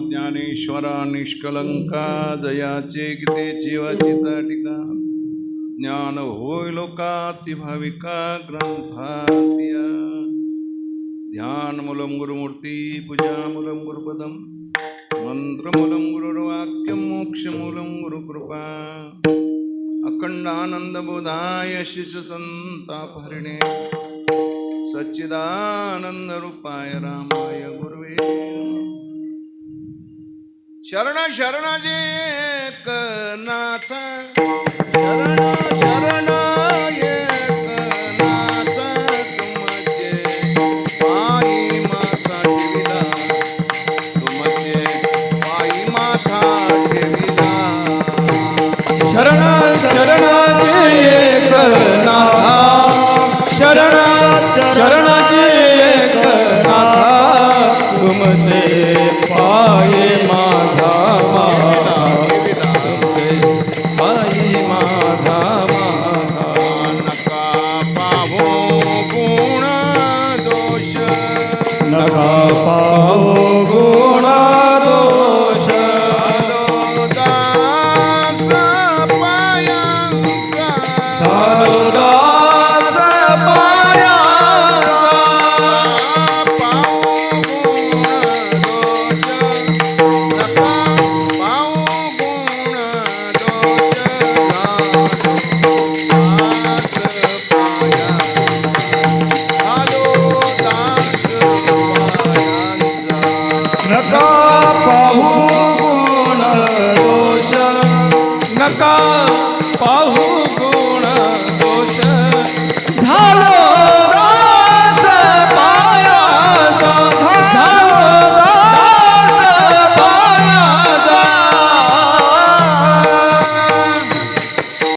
ज्ञानेश्वरा निष्कलंका जयाचे गीते जीवाचिता टीका ज्ञान होय लोकाति भाविका ग्रंथातिया ध्यानमूलं गुरुमूर्ती पूजामूलं गुरुपदं। मन्त्रमूलं गुरुर्वाक्यं मोक्षमूलं गुरुकृपा। अखण्डानन्दबोधाय शिशुसन्तापहरिणे। सच्चिदानंदरूपाय रामाय गुरुवे। शरण शरण जे नाथ शरण शरण नाथ तुमचे पायी माथा ठेविला तुमचे पायी माथा ठेविला शरण शरणाचे एकनाथा पाय माधा एकनाथा माझा माझा नका पाहो गुण दोष नका पाहो दोष दास नका पाहू गुण दोष. नका पाहू गुण दोष. झा